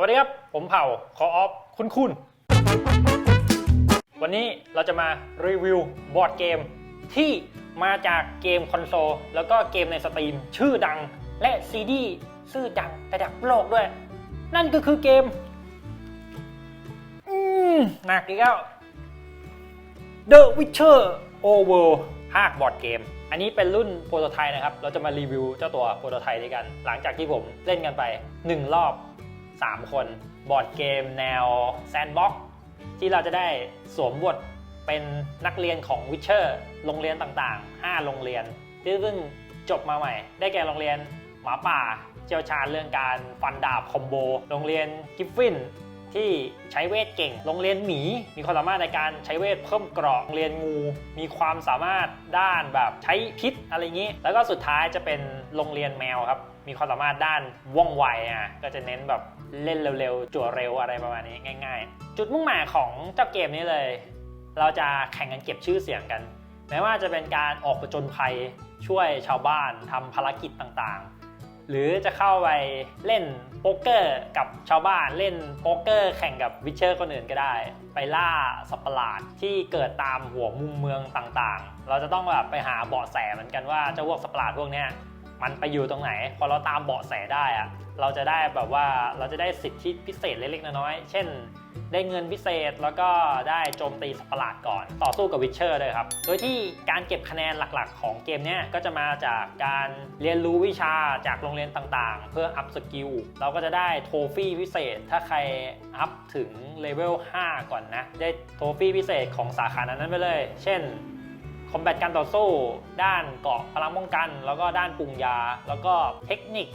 วัสดีครับ ผมเผ่าคอออฟคุณคุณ วันนี้เราจะมารีวิวบอร์ดเกม ที่มาจากเกมคอนโซลแล้วก็เกมในสตรีม ชื่อดังและซีดีชื่อดังระดับโลกด้วย นั่นก็คือเกม อืมหนักอีกแล้ว The Witcher Over ภาคบอร์ดเกม อันนี้เป็นรุ่นโปรโตไทป์นะครับ เราจะมารีวิวเจ้าตัวโปรโตไทป์ด้วยกัน หลังจากที่ผมเล่นกันไป 1 รอบ 3 คน บอร์ดเกมแนวแซนด์บ็อกที่เราจะได้สวมบทเป็นนักเรียนของ Witcher โรงเรียนต่างๆ 5 โรงเรียน ที่เพิ่งจบมาใหม่ ได้แก่โรงเรียนหมาป่าเชี่ยวชาญเรื่องการฟันดาบคอมโบ โรงเรียนกิฟฟินที่ใช้เวทเก่ง โรงเรียนหมีมีความสามารถในการใช้เวทเพิ่มเกราะ โรงเรียนงูมีความสามารถด้านแบบใช้พิษอะไรอย่างนี้ แล้วก็สุดท้ายจะเป็นโรงเรียนแมวครับ มีความสามารถด้านว่องไวอะ ก็จะเน้นแบบ เล่นเร็วๆ จั่วเร็วอะไรประมาณนี้ง่ายๆ จุดมุ่งหมายของเจ้าเกมนี้เลย เราจะแข่งกันเก็บชื่อเสียงกัน แม้ว่าจะเป็นการออกประจนภัยช่วยชาวบ้านทำภารกิจต่างๆ หรือจะเข้าไปเล่นโป๊กเกอร์กับชาวบ้านเล่นโป๊กเกอร์แข่งกับวิเชอร์คนอื่นก็ได้ ไปล่าสัตว์ประหลาดที่เกิดตามหัวมุมเมืองต่างๆ เราจะต้องแบบไปหาเบาะแสเหมือนกันว่าเจ้าพวกสัตว์ประหลาดพวกเนี้ย มันไปอยู่ตรงไหน พอเราตามเบาะแสได้อะเราจะได้แบบว่าเราจะได้สิทธิพิเศษเล็กๆน้อยๆเช่น ได้เงินพิเศษแล้วก็ได้โจมตีสัตว์ประหลาดก่อน ต่อสู้กับวิเชอร์ด้วยครับ โดยที่การเก็บคะแนนหลักๆ ของเกมเนี้ยก็จะมาจากการเรียนรู้วิชาจากโรงเรียนต่างๆ เพื่ออัพสกิลเราก็จะได้โทฟี่พิเศษ ถ้าใครอัพถึงเลเวล5ก่อนนะ ได้โทฟี่พิเศษของสาขานั้นๆไปเลย เช่น คอมแบทการต่อสู้ ด้านเกาะพลังป้องกัน แล้วก็ด้านปรุงยา แล้วก็เทคนิค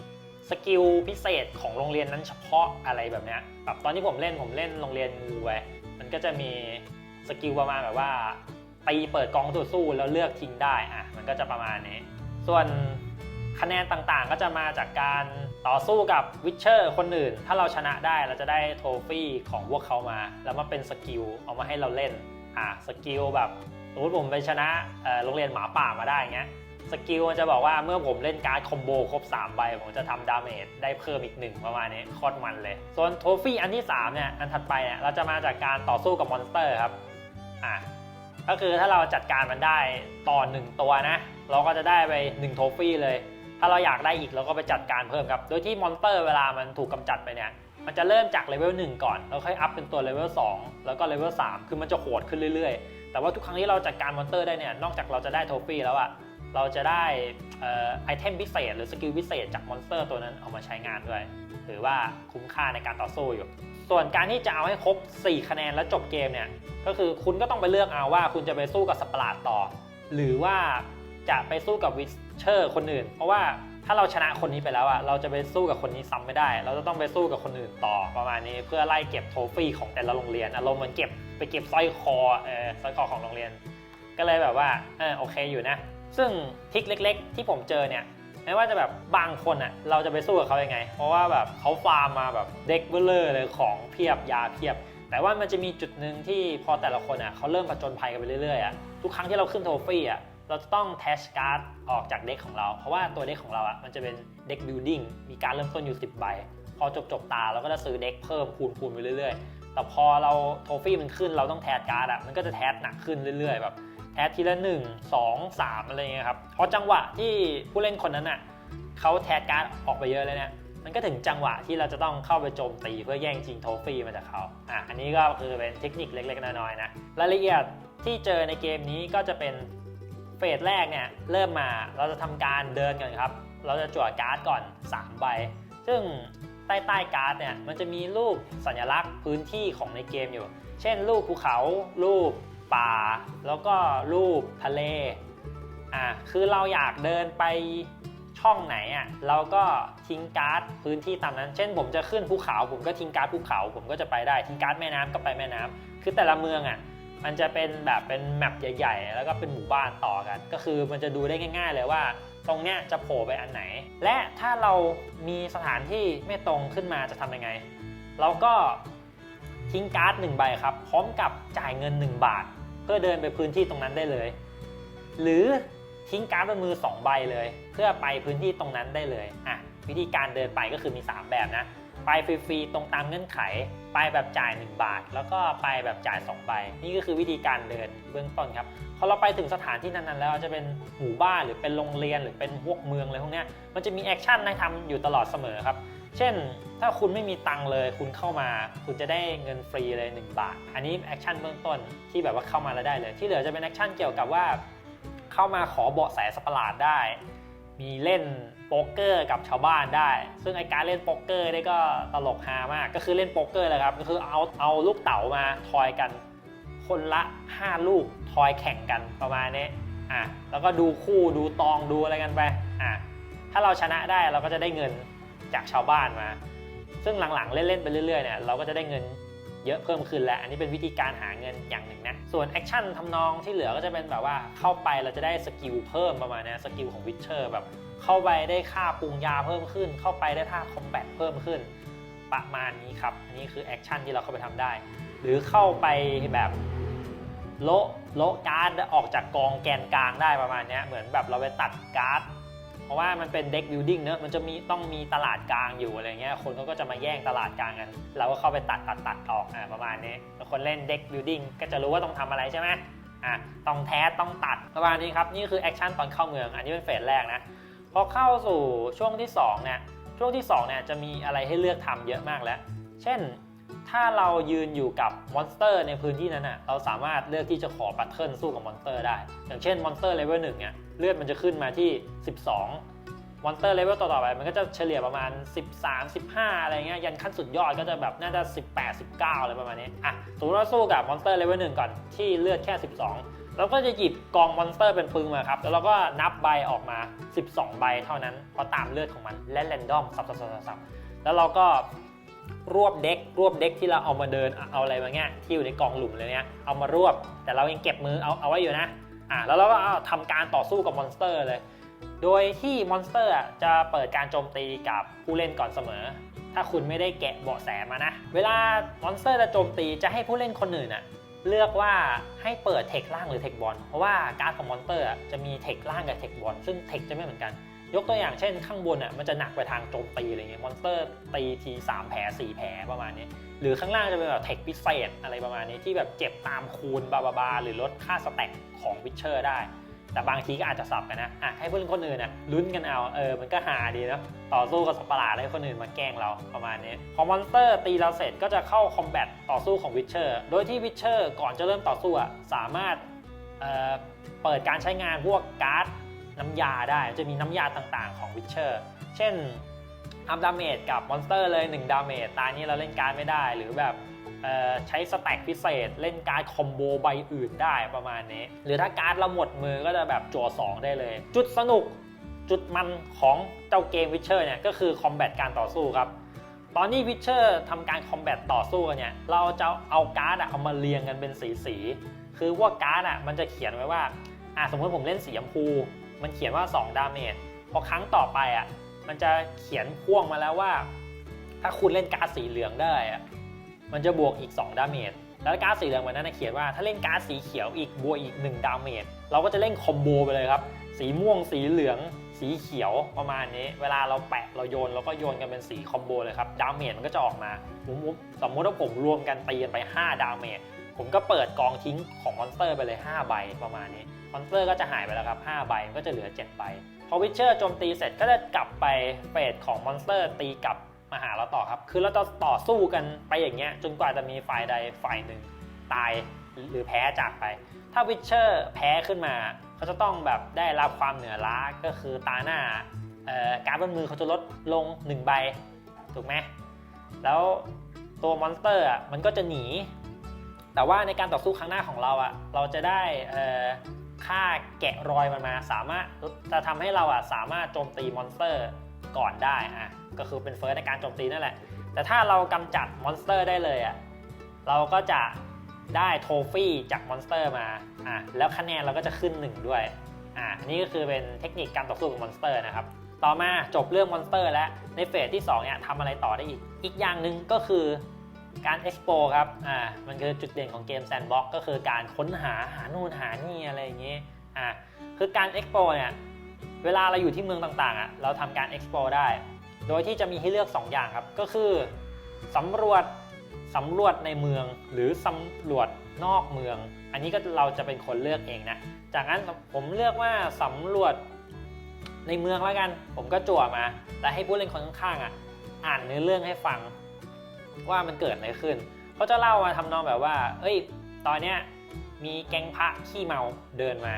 สกิลพิเศษของโรงเรียนนั้นเฉพาะอะไรแบบเนี้ยแบบตอนที่ผมเล่นผมเล่นโรงเรียนงูไว้มันก็จะมีสกิลประมาณแบบว่าตีเปิดกองต่อสู้แล้วเลือกทิ้งได้อะมันก็จะประมาณนี้ ส่วนคะแนนต่างๆ ก็จะมาจากการต่อสู้กับวิชเชอร์คนอื่น ถ้าเราชนะได้เราจะได้โทฟี่ของพวกเขามา แล้วมาเป็นสกิลเอามาให้เราเล่น อะสกิลแบบ สมมติผมไปชนะโรงเรียนหมาป่ามาได้เงี้ยสกิลมันจะบอกว่าเมื่อผมเล่นการ์ดคอมโบครบ 3 ใบ ผมจะทำดาเมจได้เพิ่มอีกหนึ่งประมาณนี้โคตรมันเลย ส่วนโทฟี่อันที่ 3 เนี่ย อันถัดไปเนี่ย เราจะมาจากการต่อสู้กับมอนสเตอร์ครับ อะก็คือถ้าเราจัดการมันได้ต่อ1ตัวนะ เราก็จะได้ไป1โทฟี่เลย ถ้าเราอยากได้อีกเราก็ไปจัดการเพิ่มครับ โดยที่มอนสเตอร์เวลามันถูกกำจัดไปเนี่ยมันจะเริ่มจากเลเวล1ก่อน แล้วค่อยอัพเป็นตัวเลเวล2แล้วก็เลเวล3คือมันจะโหดขึ้นเรื่อยๆ แต่ว่าทุกครั้งที่เราจัดการมอนเตอร์ได้เนี่ย นอกจากเราจะได้โทฟี่แล้วอะเราจะได้ไอเทมพิเศษ หรือสกิลพิเศษจากมอนสเตอร์ตัวนั้นเอามาใช้งานด้วย ถือว่าคุ้มค่าในการต่อสู้อยู่ ส่วนการที่จะเอาให้ครบ 4 คะแนนแล้วจบเกมเนี่ย ก็คือคุณก็ต้องไปเลือกเอาว่าคุณจะไปสู้กับสัตว์ประหลาดต่อ หรือว่าจะไปสู้กับวิชเชอร์คนอื่น เพราะว่า ถ้าเราชนะคนนี้ไปแล้วอะเราจะไปสู้กับคนนี้ซ้ำไม่ได้ เราจะต้องไปสู้กับคนอื่นต่อประมาณนี้ เพื่อไล่เก็บโทฟี่ของแต่ละโรงเรียนอารมณ์เหมือนเก็บไปเก็บสร้อยคอเออสร้อยคอของโรงเรียน ก็เลยแบบว่าเออโอเคอยู่นะ ซึ่งทิกเล็ก ๆ ที่ผมเจอเนี่ยไม่ว่าจะแบบบางคนอะเราจะไปสู้กับเขายังไง เพราะว่าแบบเขาฟาร์มมาแบบเด็กเบลเลอร์เลยของเพียบยาเพียบ แต่ว่ามันจะมีจุดหนึ่งที่พอแต่ละคนอะเขาเริ่มผจญภัยกันไปเรื่อยๆอะทุกครั้งที่เราขึ้นโทฟี่อะ เราจะต้องแทชการ์ดออกจากเด็กของเรา เพราะว่าตัวเด็กของเราอะมันจะเป็นเด็กบิลดิ้งมีการเริ่มต้นอยู่ 10 ใบ พอจบจบตาเราก็จะซื้อเด็กเพิ่มคูณคูณไปเรื่อยๆ แต่พอเราโทฟี่มันขึ้นเราต้องแทสการ์ดอะมันก็จะแทสหนักขึ้นเรื่อยๆแบบแอดทีละหนึ่งสองสามอะไรเงี้ยครับพอจังหวะที่ผู้เล่นคนนั้นอะเขาแทสการ์ดออกไปเยอะเลยเนี่ยมันก็ถึงจังหวะที่เราจะต้องเข้าไปโจมตีเพื่อแย่งชิงโทฟี่มาจากเขาอะอันนี้ก็คือเป็นเทคนิคเล็กๆน้อยๆนะรายละเอียดที่เจอในเกมนี้ก็จะเป็น ฟสแรกเนี่ยเริ่มมาเราจะทำการเดินกันครับ เราจะจั่วการ์ดก่อน3ใบ ซึ่งใต้ใต้การ์ดเนี่ยมันจะมีรูปสัญลักษณ์พื้นที่ของในเกมอยู่ เช่น รูปภูเขา รูปป่า แล้วก็รูปทะเล อะคือเราอยากเดินไปช่องไหนอะ เราก็ทิ้งการ์ดพื้นที่ตามนั้น เช่น ผมจะขึ้นภูเขา ผมก็ทิ้งการ์ดภูเขา ผมก็จะไปได้ ทิ้งการ์ดแม่น้ำก็ไปแม่น้ำคือแต่ละเมืองอะ มันจะเป็นแบบเป็นแมปใหญ่ ๆ แล้วก็เป็นหมู่บ้านต่อกัน ก็คือมันจะดูได้ง่าย ๆ เลยว่า ตรงเนี้ยจะโผล่ไปอันไหน และถ้าเรามีสถานที่ไม่ตรงขึ้นมาจะทำยังไง เราก็ทิ้งการ์ดหนึ่งใบครับ พร้อมกับจ่ายเงิน 1 บาท เพื่อเดินไปพื้นที่ตรงนั้นได้เลย หรือทิ้งการ์ดบนมือ 2 ใบเลย เพื่อไปพื้นที่ตรงนั้นได้เลยอะวิธีการเดินไปก็คือมี 3 แบบนะ ไปฟรีๆตรงตามเงื่อนไข ไปแบบจ่าย 1 บาท แล้วก็ไปแบบจ่าย2ใบนี่ก็คือวิธีการเดินเบื้องต้นครับพอเราไปถึงสถานที่นั้นๆ แล้วจะเป็นหมู่บ้านหรือเป็นโรงเรียนหรือเป็นพวกเมืองอะไรพวกนี้มันจะมีแอคชั่นให้ทำอยู่ตลอดเสมอครับเช่น ถ้าคุณไม่มีตังค์เลย คุณเข้ามา คุณจะได้เงินฟรีเลย 1 บาท อันนี้แอคชั่นเบื้องต้นที่แบบว่าเข้ามาแล้วได้เลย ที่เหลือจะเป็นแอคชั่นเกี่ยวกับว่า เข้ามาขอเบาะแสสตว์ประหลาดได้ มีเล่น ป๊กเกอร์กับชาวบ้านได้ ซึ่งไอการเล่นโป๊กเกอร์นี่ก็ตลกฮามากก็คือเล่นโป๊กเกอร์เลยครับก็คือเอาเอาลูกเต๋ามาทอยกัน คนละ 5 ลูกทอยแข่งกันประมาณนี้อะแล้วก็ดูคู่ดูตองดูอะไรกันไปอะถ้าเราชนะได้เราก็จะได้เงินจากชาวบ้านมา ซึ่งหลังๆเล่นๆไปเรื่อยๆเนี่ยเราก็จะได้เงิน เยอะเพิ่มขึ้นแล้ว อันนี้เป็นวิธีการหาเงินอย่างหนึ่งนะ ส่วนแอคชั่นทำนองที่เหลือก็จะเป็นแบบว่าเข้าไปเราจะได้สกิลเพิ่มประมาณนี้สกิลของวิชเชอร์แบบเข้าไปได้ค่าปรุงยาเพิ่มขึ้น เข้าไปได้ท่าคอมแบทเพิ่มขึ้น ประมาณนี้ครับ อันนี้คือแอคชั่นที่เราเข้าไปทำได้ หรือเข้าไปแบบโละโละการ์ดออกจากกองแกนกลางได้ประมาณนี้เหมือนแบบเราไปตัดการ์ด ราะว่ามันเป็นเด็กบิ l ดิ้งเนอะมันจะมีต้องมีตลาดกลางอยู่อะไรเงี้ยคนเขาก็จะมาแย่งตลาดกลางกัน เราก็เข้าไปตัดตัดตัดออกอ่าประมาณนี้แล้วคนเล่นเด็กบิ l ดิ้งก็จะรู้ว่าต้องทำอะไรใช่ไหมอะต้องแท้ต้องตัดประมาณนี้ครับนี่คือแอคชั่นตอนเข้าเมือง อันนี้เป็นเฟสแรกนะพอเข้าสู่ช่วงที่สองเนี่ยช่วงที่สองเนี่ยจะมีอะไรให้เลือกทำเยอะมากแล้ว เช่น ถ้าเรายืนอยู่กับมอนสเตอร์ในพื้นที่นั้นอะเราสามารถเลือกที่จะขอบัตเทิลสู้กับมอนสเตอร์ได้ อย่างเช่นมอนสเตอร์เลเวลหนึ่งเนี่ยเลือดมันจะขึ้นมาที่ 12มอนสเตอร์เลเวลต่อๆไปมันก็จะเฉลี่ยประมาณ 13 15 อะไรเงี้ยยันขั้นสุดยอดก็จะแบบน่าจะ 18 19 อะไรประมาณนี้อะสมมติว่าสู้กับมอนสเตอร์เลเวลหนึ่งก่อนที่เลือดแค่ 12เราก็จะหยิบกองมอนสเตอร์เป็นปึงมาครับ แล้วเราก็นับใบออกมา 12 ใบเท่านั้นเพราะตามเลือดของมันและแรนดอมสับๆๆๆแล้วเราก็ รวบเด็ก รวบเด็กที่เราเอามาเดินเอาอะไรมาเงี้ยที่อยู่ในกองหลุมเลยเนี้ยเอามารวบ แต่เรายังเก็บมือเอาเอาไว้อยู่นะอ่าแล้วเราก็เอาทำการต่อสู้กับมอนสเตอร์เลย โดยที่มอนสเตอร์จะเปิดการโจมตีกับผู้เล่นก่อนเสมอ ถ้าคุณไม่ได้แกะเบาะแสมานะ เวลามอนสเตอร์จะโจมตีจะให้ผู้เล่นคนอื่นอะเลือกว่าให้เปิดเทคล่างหรือเทคบอลเพราะว่าการ์ดของมอนสเตอร์จะมีเทคล่างกับเทคบอลซึ่งเทคจะไม่เหมือนกัน ยกตัวอย่างเช่นข้างบนอะมันจะหนักไปทางโจมตีอะไรเงี้ยมอนสเตอร์ตีที3แผล4แผลประมาณนี้ หรือข้างล่างจะเป็นแบบเทคพิเศษอะไรประมาณนี้ที่แบบเจ็บตามคูณบาบาบาหรือลดค่าสแต็กของวิชเชอร์ได้ แต่บางทีก็อาจจะสับกันนะอะให้ผู้เล่นคนอื่นน่ะลุ้นกันเอาเออมันก็หาดีนะต่อสู้กับสัตว์ประหลาดให้คนอื่นมาแกล้งเราประมาณนี้พอมอนสเตอร์ตีเราเสร็จก็จะเข้าคอมแบทต่อสู้ของวิชเชอร์โดยที่วิชเชอร์ก่อนจะเริ่มต่อสู้อะสามารถเอ่อเปิดการใช้งานพวกการ์ด น้ำยาได้จะมีน้ำยาต่างๆของวิชเชอร์เช่นอัพดาเมจกับมอนสเตอร์เลย 1 ดาเมจตานี้เราเล่นการ์ดไม่ได้หรือแบบใช้สแต็กพิเศษ เล่นการ์ดคอมโบใบอื่นได้ประมาณนี้ หรือถ้าการ์ดเราหมดมือก็จะแบบจั่ว2 ได้เลย จุดสนุกจุดมันของเจ้าเกมวิชเชอร์เนี่ยก็คือคอมแบทการต่อสู้ครับ ตอนนี้วิชเชอร์ทำการคอมแบทต่อสู้กันเนี่ยเราจะเอาการ์ดเอามาเรียงกันเป็นสีสีคือว่าการ์ดอะมันจะเขียนไว้ว่าอะสมมติผมเล่นสีชมพู มันเขียนว่า 2 ดาเมจพอครั้งต่อไปอะมันจะเขียนพ่วงมาแล้วว่า ถ้าคุณเล่นการ์ดสีเหลืองได้อะมันจะบวกอีก 2 ดาเมจแล้วการ์ดสีเหลืองวันนั้นเขียนว่าถ้าเล่นการ์ดสีเขียวอีกบวกอีก 1 ดาเมจเราก็จะเล่นคอมโบไปเลยครับ สีม่วงสีเหลือง สีเขียวประมาณนี้ เวลาเราแปะเราโยนเราก็โยนกันเป็นสีคอมโบเลยครับดาเมจมันก็จะออกมาผมมสมมติว่าผมรวมกันตีกันไป 5 ดาเมจ ผมก็เปิดกองทิ้งของมอนสเตอร์ไปเลย 5 ใบประมาณนี้ มอนสเตอร์ก็จะหายไปแล้วครับ 5 ใบมันก็จะเหลือ 7 ใบ พอวิชเชอร์โจมตีเสร็จก็จะกลับไปเฟสของมอนสเตอร์ตีกลับมาหาเราต่อครับ คือเราจะต่อสู้กันไปอย่างเงี้ยจนกว่าจะมีฝ่ายใดฝ่ายหนึ่งตายหรือแพ้จากไป ถ้าวิชเชอร์แพ้ขึ้นมาเขาจะต้องแบบได้รับความเหนือล้าก็คือตาหน้าการบนมือเขาจะลดลง 1 ใบ ถูกไหมแล้วตัวมอนสเตอร์อะมันก็จะหนี แต่ว่าในการต่อสู้ครั้งหน้าของเราอะเราจะได้ค่าแกะรอยมันมาสามารถจะทำให้เราอะสามารถโจมตีมอนสเตอร์ก่อนได้อะก็คือเป็นเฟิร์สในการโจมตีนั่นแหละ แต่ถ้าเรากำจัดมอนสเตอร์ได้เลยอะเราก็จะได้โทฟี่จากมอนสเตอร์มาอะแล้วคะแนนเราก็จะขึ้น 1 ด้วยอะอันนี่ก็คือเป็นเทคนิคการต่อสู้กับมอนสเตอร์นะครับต่อมาจบเรื่องมอนสเตอร์แล้วในเฟสที่2เนี่ยทำอะไรต่อได้อีก อีกอย่างหนึ่งก็คือ การ expo ครับ อ่า มันคือจุดเด่นของเกม Sandbox ก็คือการค้นหาหาโน่นหานี่อะไรอย่างเงี้ อ่า คือการ expo เนี่ย เวลาเราอยู่ที่เมืองต่างๆอะ เราทำการ expo ได้ โดยที่จะมีให้เลือก 2 อย่างครับ ก็คือสำรวจสำรวจในเมืองหรือสำรวจนอกเมือง อันนี้ก็เราจะเป็นคนเลือกเองนะ จากนั้นผมเลือกว่าสำรวจในเมืองแล้วกัน ผมก็จั่วมา แต่ให้ผู้เล่นคนข้างๆอะ อ่านเนื้อเรื่องให้ฟัง ว่ามันเกิดอะไรขึ้นเขาจะเล่ามาทำนองแบบว่า เอ้ย ตอนเนี้ยมีแก๊งพระขี้เมาเดินมา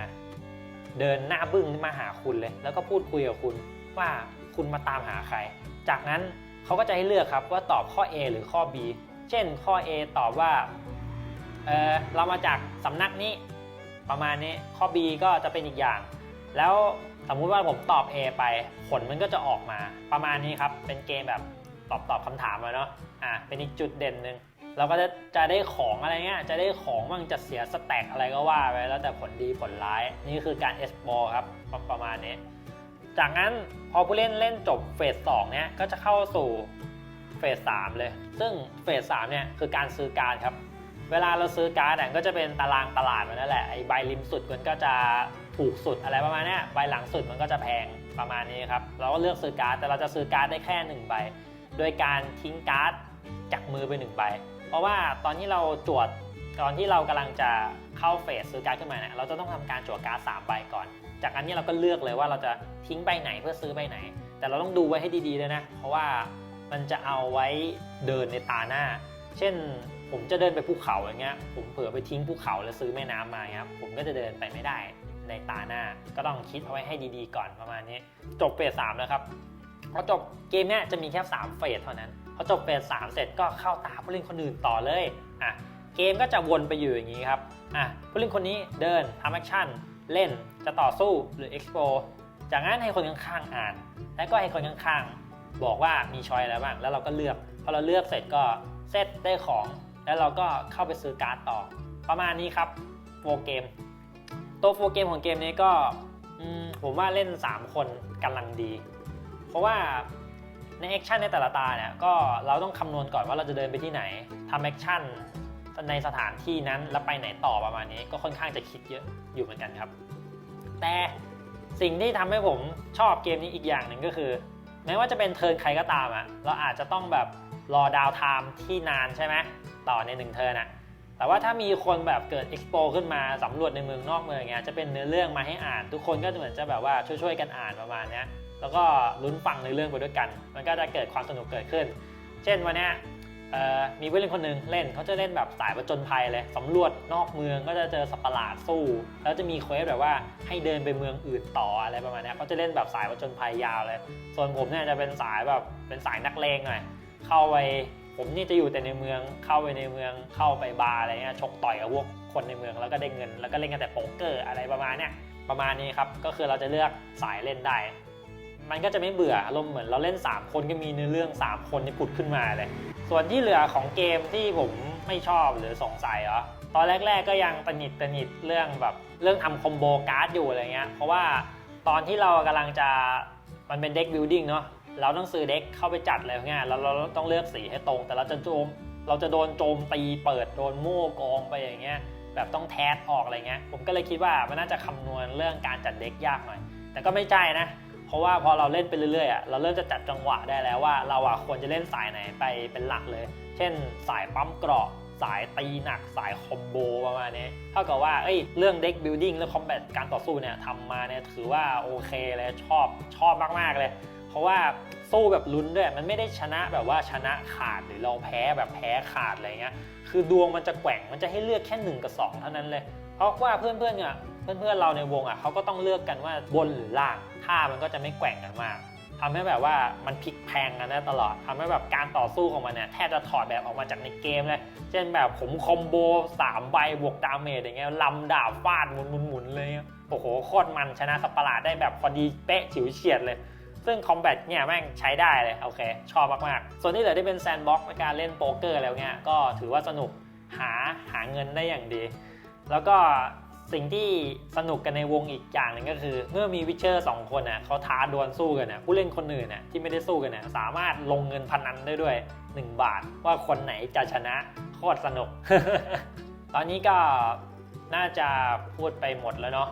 เดินหน้าบึ้งมาหาคุณเลย แล้วก็พูดคุยกับคุณว่าคุณมาตามหาใคร จากนั้นเขาก็จะให้เลือกครับว่าตอบข้อ A หรือข้อ B เช่นข้อ A ตอบว่า เออเรามาจากสำนักนี้ประมาณนี้ ข้อ B ก็จะเป็นอีกอย่าง แล้วสมมุติว่าผมตอบ A ไป ผลมันก็จะออกมาประมาณนี้ครับ เป็นเกมแบบ ตอบตอบคำถามอะเนาะอะเป็นอีกจุดเด่นหนึ่งเราก็จะจะได้ของอะไรเงี้ยจะได้ของบ้างจะเสียสแต็กอะไรก็ว่าไปแล้วแต่ผลดีผลร้าย นี่คือการเอสบอลครับประประมาณนี้ จากนั้นพอผู้เล่นเล่นจบเฟส2เนี่ยก็จะเข้าสู่เฟส3เลย ซึ่งเฟส3เนี่ยคือการซื้อการครับ เวลาเราซื้อการ์ดเนี่ยก็จะเป็นตารางตลาดมันนั่นแหละไอ้ใบริมสุดมันก็จะถูกสุดอะไรประมาณนี้ใบหลังสุดมันก็จะแพงประมาณนี้ครับเราก็เลือกซื้อการ์ดแต่เราจะซื้อการ์ดได้แค่หนึ่งใบ โดยการทิ้งการ์ดจากมือไปหนึ่งใบ เพราะว่าตอนที่เราจวดตอนที่เรากำลังจะเข้าเฟสซื้อการ์ดขึ้นมาเนี่ยเราจะต้องทำการจวดการ์ดสามใบก่อน จากนั้นเนี่ยเราก็เลือกเลยว่าเราจะทิ้งใบไหนเพื่อซื้อใบไหน แต่เราต้องดูไว้ให้ดีๆเลยนะ เพราะว่ามันจะเอาไว้เดินในตาหน้า เช่นผมจะเดินไปภูเขาอย่างเงี้ย ผมเผื่อไปทิ้งภูเขาแล้วซื้อแม่น้ำมาครับผมก็จะเดินไปไม่ได้ในตาหน้า ก็ต้องคิดเอาไว้ให้ดีๆก่อนประมาณนี้ จบเฟสสามแล้วครับ พอจบเกมเนี้ยจะมีแค่ 3 เฟสเท่านั้น พอจบเฟสสามเสร็จก็เข้าตาผู้เล่นคนอื่นต่อเลยอะเกมก็จะวนไปอยู่อย่างนี้ครับอะผู้เล่นคนนี้เดินทำแอคชั่นเล่นจะต่อสู้หรือ explore จากนั้นให้คนข้างๆอ่าน แล้วก็ให้คนข้างๆบอกว่ามีชอยอะไรบ้างแล้วเราก็เลือกพอเราเลือกเสร็จก็เซตได้ของ แล้วเราก็เข้าไปซื้อการ์ดต่อ ประมาณนี้ครับโฟเกมตัวโฟเกมของเกมนี้ก็ผมว่าเล่น 3 คนกำลังดี ราะว่าในแอคชั่นในแต่ละตาเนี่ยก็เราต้องคำนวณก่อนว่าเราจะเดินไปที่ไหนทำแอคชั่นในสถานที่นั้นแล้วไปไหนต่อประมาณนี้ ก็ค่อนข้างจะคิดเยอะอยู่เหมือนกันครับ แต่สิ่งที่ทำให้ผมชอบเกมนี้อีกอย่างหนึ่งก็คือ แม้ว่าจะเป็นเทิร์นใครก็ตามอะเราอาจจะต้องแบบรอดาวไทม์ที่นานใช่ไหมต่อในหนึ่งเทิร์นอะแต่ว่าถ้ามีคนแบบเกิด expo ขึ้นมาสำรวจในเมืองนอกเมืองเงี้ยจะเป็นเนื้อเรื่องมาให้อ่าน ทุกคนก็เหมือนจะแบบว่าช่วยๆกันอ่านประมาณเนี้ย แล้วก็ลุ้นฟังในเรื่องไปด้วยกัน มันก็จะเกิดความสนุกเกิดขึ้น เช่นวันนี้มีผู้เล่นคนหนึ่งเล่นเขาจะเล่นแบบสายประจนภัยเลยสำรวจนอกเมืองก็จะเจอสัตว์ประหลาดสู้ แล้วจะมีเควสแบบว่าให้เดินไปเมืองอื่นต่ออะไรประมาณนี้เขาจะเล่นแบบสายประจนภัยยาวเลย ส่วนผมเนี่ยจะเป็นสายแบบเป็นสายนักเลงหน่อยเข้าไปผมนี่จะอยู่แต่ในเมืองเข้าไปในเมืองเข้าไปบาร์อะไรเงี้ยชกต่อยกับพวกคนในเมืองแล้วก็ได้เงิน แล้วก็เล่นกันแต่โป๊กเกอร์อะไรประมาณเนี้ยประมาณนี้ครับก็คือเราจะเลือกสายเล่นได้ มันก็จะไม่เบื่ออารมณ์เหมือนเราเล่น 3 คนก็มีเนื้อเรื่อง 3 คนที่ผุดขึ้นมาเลย ส่วนที่เหลือของเกมที่ผมไม่ชอบหรือสงสัยเหรอตอนแรก ๆ ก็ยังตะหนิดตะหนิดเรื่องแบบเรื่องทำคอมโบการ์ดอยู่อะไรเงี้ยเพราะว่าตอนที่เรากำลังจะมันเป็นเด็กบิลดิ้งเนาะเราต้องซื้อเด็กเข้าไปจัดเลยง่ายแล้วเราต้องเลือกสีให้ตรง แต่เราจะโจมเราจะโดนโจมตีเปิดโดนโม่กองไปอย่างเงี้ยแบบต้องแทสออกอะไรเงี้ยผมก็เลยคิดว่ามันน่าจะคำนวณเรื่องการจัดเด็กยากหน่อย แต่ก็ไม่ใช่นะ เพราะว่าพอเราเล่นไปเรื่อยๆอะเราเริ่มจะจัดจังหวะได้แล้วว่า เราอะควรจะเล่นสายไหนไปเป็นหลักเลย เช่น สายปั๊มเกราะสายตีหนักสายคอมโบประมาณนี้เท่ากับว่าเอ้ยเรื่องเด็กบิลดิ้งเรื่องคอมแบทการต่อสู้เนี่ยทำมาเนี่ยถือว่าโอเคเลยชอบชอบมากๆเลย เพราะว่าสู้แบบลุ้นด้วยมันไม่ได้ชนะแบบว่าชนะขาดหรือเราแพ้แบบแพ้ขาดอะไรเงี้ยคือดวงมันจะแกว่งมันจะให้เลือกแค่1กับ2 เท่านั้นเลย เพราะว่าเพื่อนๆเนี่ย เพื่อนๆเราในวงอะเขาก็ต้องเลือกกันว่าบนหรือล่างท่ามันก็จะไม่แกว่งกันมากทำให้แบบว่ามันพลิกแพงกันได้ตลอดทำให้แบบการต่อสู้ของมันเนี่ยแทบจะถอดแบบออกมาจากในเกมเลยเช่นแบบผมคอมโบ3ใบบวกดาเมจอย่างเงี้ยลำดาบฟาดหมุนๆๆเลยโอ้โหโคตรมันชนะสัปะหลาดได้แบบพอดีเป๊ะฉิวเฉียดเลยซึ่งคอมแบทเนี่ยแม่งใช้ได้เลยโอเค ชอบมาก ๆ ส่วนที่เหลือที่เป็นแซนด์บ็อกซ์ในการเล่นโป๊กเกอร์แล้วเนี่ยก็ถือว่าสนุกหาหาเงินได้อย่างดี แล้วก็ สิ่งที่สนุกกันในวงอีกอย่างหนึ่งก็คือ เมื่อมีวิเชอร์สองคนน่ะเขาท้าดวลสู้กันน่ะผู้เล่นคนอื่นน่ะที่ไม่ได้สู้กันน่ะสามารถลงเงินพนันได้ด้วย 1 บาทว่าคนไหนจะชนะโคตรสนุก ตอนนี้ก็น่าจะพูดไปหมดแล้วเนาะ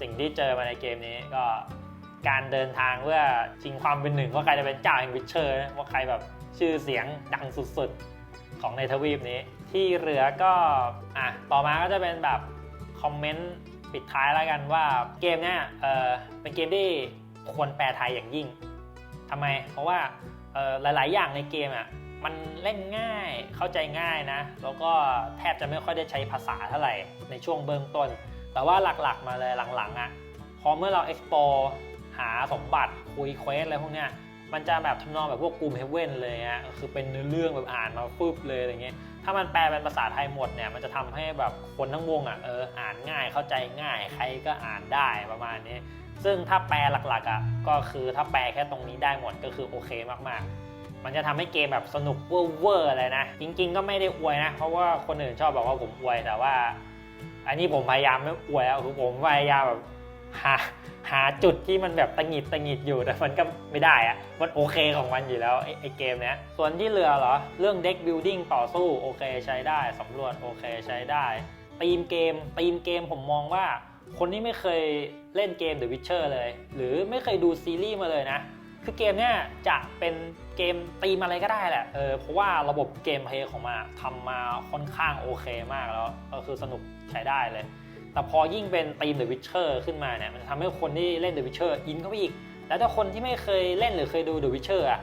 สิ่งที่เจอมาในเกมนี้ก็การเดินทางเพื่อชิงความเป็นหนึ่งว่าใครจะเป็นเจ้าแห่งวิเชอร์ว่าใครแบบชื่อเสียงดังสุดๆของในทวีปนี้ ที่เหลือก็อะต่อมาก็จะเป็นแบบ คอมเมนต์ปิดท้ายแล้วกันว่าเกมเนี้ยเออเป็นเกมที่ควรแปลไทยอย่างยิ่งทำไม เพราะว่าเออหลาย ๆ อย่างในเกมอะมันเล่นง่ายเข้าใจง่ายนะ แล้วก็แทบจะไม่ค่อยได้ใช้ภาษาเท่าไหร่ในช่วงเบื้องต้น แต่ว่าหลัก ๆ มาเลยหลัง ๆ อะ พอเมื่อเรา explore หาสมบัติคุยเควสอะไรพวกเนี้ยมันจะแบบทำนองแบบพวกกลุ่มเฮเว่นเลยฮะคือเป็นเนื้อเรื่องแบบอ่านมาฟึบเลยอะไรเงี้ย ถ้ามันแปลเป็นภาษาไทยหมดเนี่ยมันจะทำให้แบบคนทั้งวงอะเอออ่านง่ายเข้าใจง่าย ใครก็อ่านได้ประมาณนี้ ซึ่งถ้าแปลหลักๆอะก็คือถ้าแปลแค่ตรงนี้ได้หมดก็คือโอเคมากๆ มันจะทำให้เกมแบบสนุกเวอร์ๆอะไรนะ จริง ๆ ก็ไม่ได้อวยนะ เพราะว่าคนอื่นชอบบอกว่าผมอวยแต่ว่า อันนี้ผมพยายามไม่อวยอะคือผมพยายามแบบหา หาจุดที่มันแบบตังหิดตังหิดอยู่แต่มันก็ไม่ได้อะมันโอเคของมันอยู่แล้วไอ้ไอเกมเนี้ยส่วนที่เหลือเหรอ เรื่องเด็กบิลดิ้งต่อสู้โอเคใช้ได้สำรวจโอเคใช้ได้ตีมเกมตีมเกมผมมองว่า คนที่ไม่เคยเล่นเกม The Witcher เลย หรือไม่เคยดูซีรีส์มาเลยนะ คือเกมเนี้ยจะเป็นเกมตีมอะไรก็ได้แหละเออเพราะว่าระบบเกมเพลย์ของมันทำมาค่อนข้างโอเคมากแล้วก็คือสนุกใช้ได้เลย แต่พอยิ่งเป็นตีม The Witcher ขึ้นมาเนี่ยมันจะทำให้คนที่เล่น The Witcher อินเข้าไปอีก แล้วถ้าคนที่ไม่เคยเล่นหรือเคยดู The Witcher อะ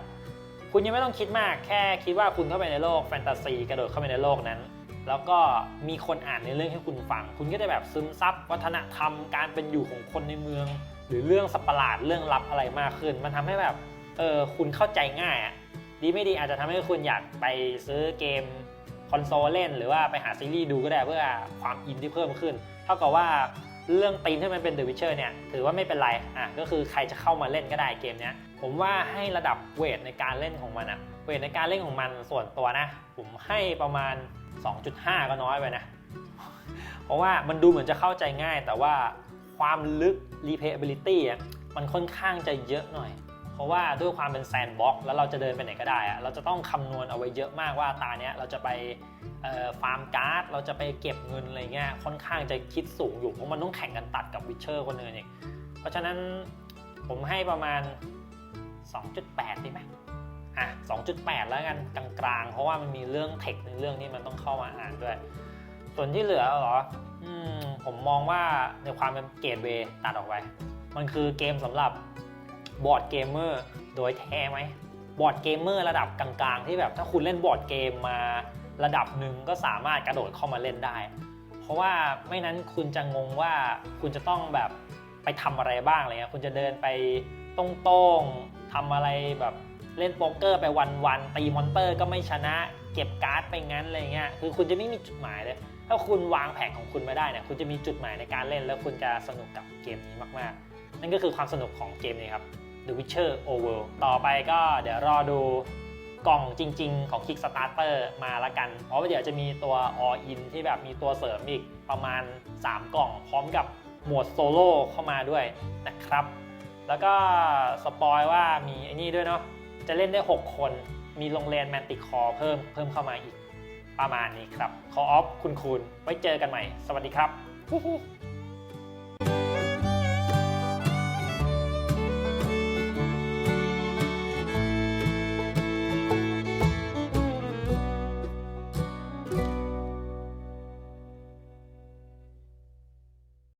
คุณยังไม่ต้องคิดมากแค่คิดว่าคุณเข้าไปในโลกแฟนตาซีกระโดดเข้าไปในโลกนั้น แล้วก็มีคนอ่านในเรื่องให้คุณฟัง คุณก็จะแบบซึมซับวัฒนธรรมการเป็นอยู่ของคนในเมือง หรือเรื่องสัตว์ประหลาดเรื่องลับอะไรมากขึ้น มันทำให้แบบเออคุณเข้าใจง่ายอะดีไม่ดีอาจจะทำให้คุณอยากไปซื้อเกมคอนโซลเล่น หรือว่าไปหาซีรีส์ดูก็ได้เพื่อความอินที่เพิ่มขึ้น ท่ากับว่าเรื่องตีมที่มันเป็น The Witcher เนี่ยถือว่าไม่เป็นไรอะก็คือใครจะเข้ามาเล่นก็ได้เกมเนี้ยผมว่าให้ระดับเวทในการเล่นของมันอะเวทในการเล่นของมันส่วนตัวนะ ผมให้ประมาณ 2.5 ก็น้อยไปนะ เพราะว่ามันดูเหมือนจะเข้าใจง่าย แต่ว่าความลึก replayability อะมันค่อนข้างจะเยอะหน่อย ราะว่าด้วยความเป็นแซนด์บ็อกแล้วเราจะเดินไปไหนก็ได้อะเราจะต้องคำนวณเอาไว้เยอะมากว่าตาเนี้ยเราจะไปฟาร์มการ์ดเราจะไปเก็บเงินอะไรเงี้ยค่อนข้างจะคิดสูงอยู่เพราะมันต้องแข่งกันตัดกับวิเชอร์คนอื่นอีกเพราะฉะนั้นผมให้ประมาณ 2.8ดีไหมอะ 2.8 แล้วกันกลางๆ เพราะว่ามันมีเรื่องเทคในเรื่องที่มันต้องเข้ามาอ่านด้วย ส่วนที่เหลือเหรออืมผมมองว่าในความเป็นเกตเวย์ตัดออกไป มันคือเกมสำหรับ บอร์ดเกมเมอร์โดยแท้ไหมบอร์ดเกมเมอร์ระดับกลางๆ ที่แบบถ้าคุณเล่นบอร์ดเกมมาระดับหนึ่งก็สามารถกระโดดเข้ามาเล่นได้ เพราะว่าไม่นั้นคุณจะงงว่าคุณจะต้องแบบไปทำอะไรบ้างอะไรเงี้ยคุณจะเดินไปตรงๆทำอะไรแบบเล่นโป๊กเกอร์ไปวันๆตีมอนเตอร์ก็ไม่ชนะ เก็บการ์ดไปงั้นอะไรเงี้ยคือคุณจะไม่มีจุดหมายเลย ถ้าคุณวางแผนของคุณมาได้เนี่ยคุณจะมีจุดหมายในการเล่นแล้วคุณจะสนุกกับเกมนี้มากๆ นั่นก็คือความสนุกของเกมนี้ครับ The Witcher o v e r ต่อไปก็เดี๋ยวรอดูกล่องจริง ๆ ของ Kickstarter มาละกัน เพราะว่าเดี๋ยวจะมีตัว All In ที่แบบมีตัวเสริมอีกประมาณ 3 กล่องพร้อมกับหมวดโซโล่เข้ามาด้วยนะครับ แล้วก็สปอยว่ามีไอ้นี่ด้วยเนาะจะเล่นได้ 6 คนมีโรงเรียนแมนติคอเพิ่มเพิ่มเข้ามาอีกประมาณนี้ครับ Call of คุณคุณไว้เจอกันใหม่ สวัสดีครับ